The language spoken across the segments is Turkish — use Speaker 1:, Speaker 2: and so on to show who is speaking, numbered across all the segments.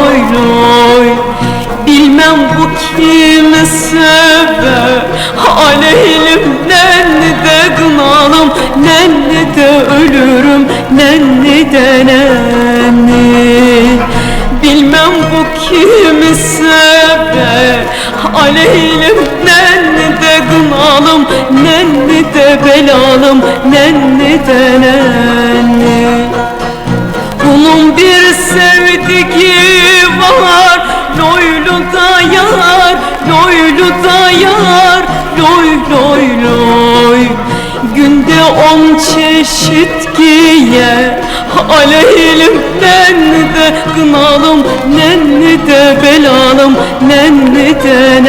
Speaker 1: loy loy Bilmem bu kimi sever Aleyhimden de gınalım Nenni de ölürüm Nenni de nenni Bilmem bu kimi sever Aleyhimden de gınalım Nenni de belalım Nenni de nenni on çeşit giyer. Aleyhimden de gınalım Nenni de belalım Nenni de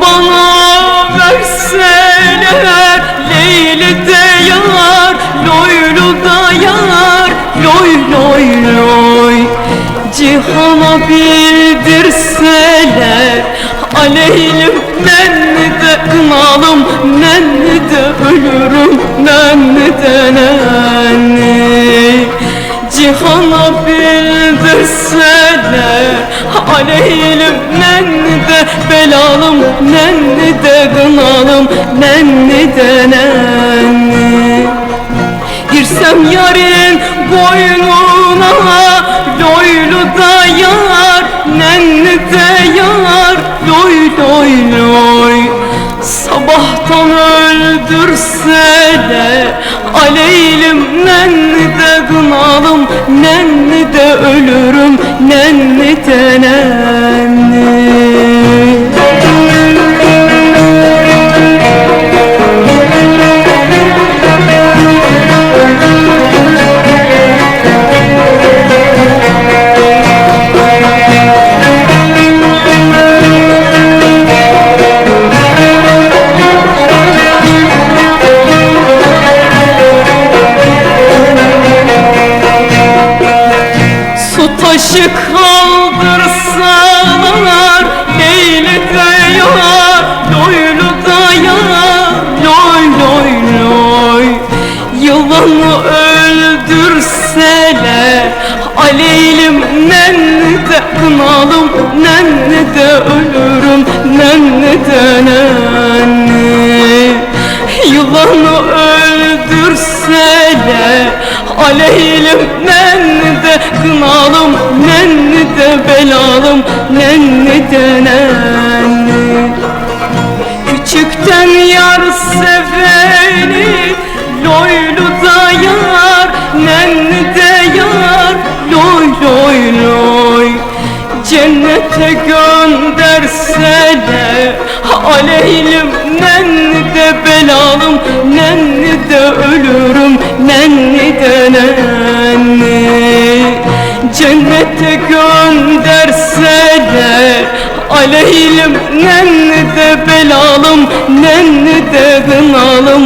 Speaker 1: bana verseler Leyli de yar Loylu da yar Loy loy loy. Cihana bildirseler Aleyhim nenni de kınalım Nenni de ölürüm Nenni de nenni Cihana bildirseler Aleyhim nenni de belalım Nenni de gınalım Nenni de nenni. Girsem yarın boynuna Loylu da yar Nenni de yar Loy loy loy. Sabahtan öldürseler Aleylim nenni öldürseler Aleylim nenni de kınalım Nenni de ölürüm Nenni de nenni Yılanı öldürseler Aleylim nenni de kınalım Nenni de belalım Nenni de Cennete gönderseler. Aleyhim nenni de belalım Nenni de ölürüm Nenni de nenni. Cennete gönderseler. Aleyhim nenni de belalım Nenni de gınalım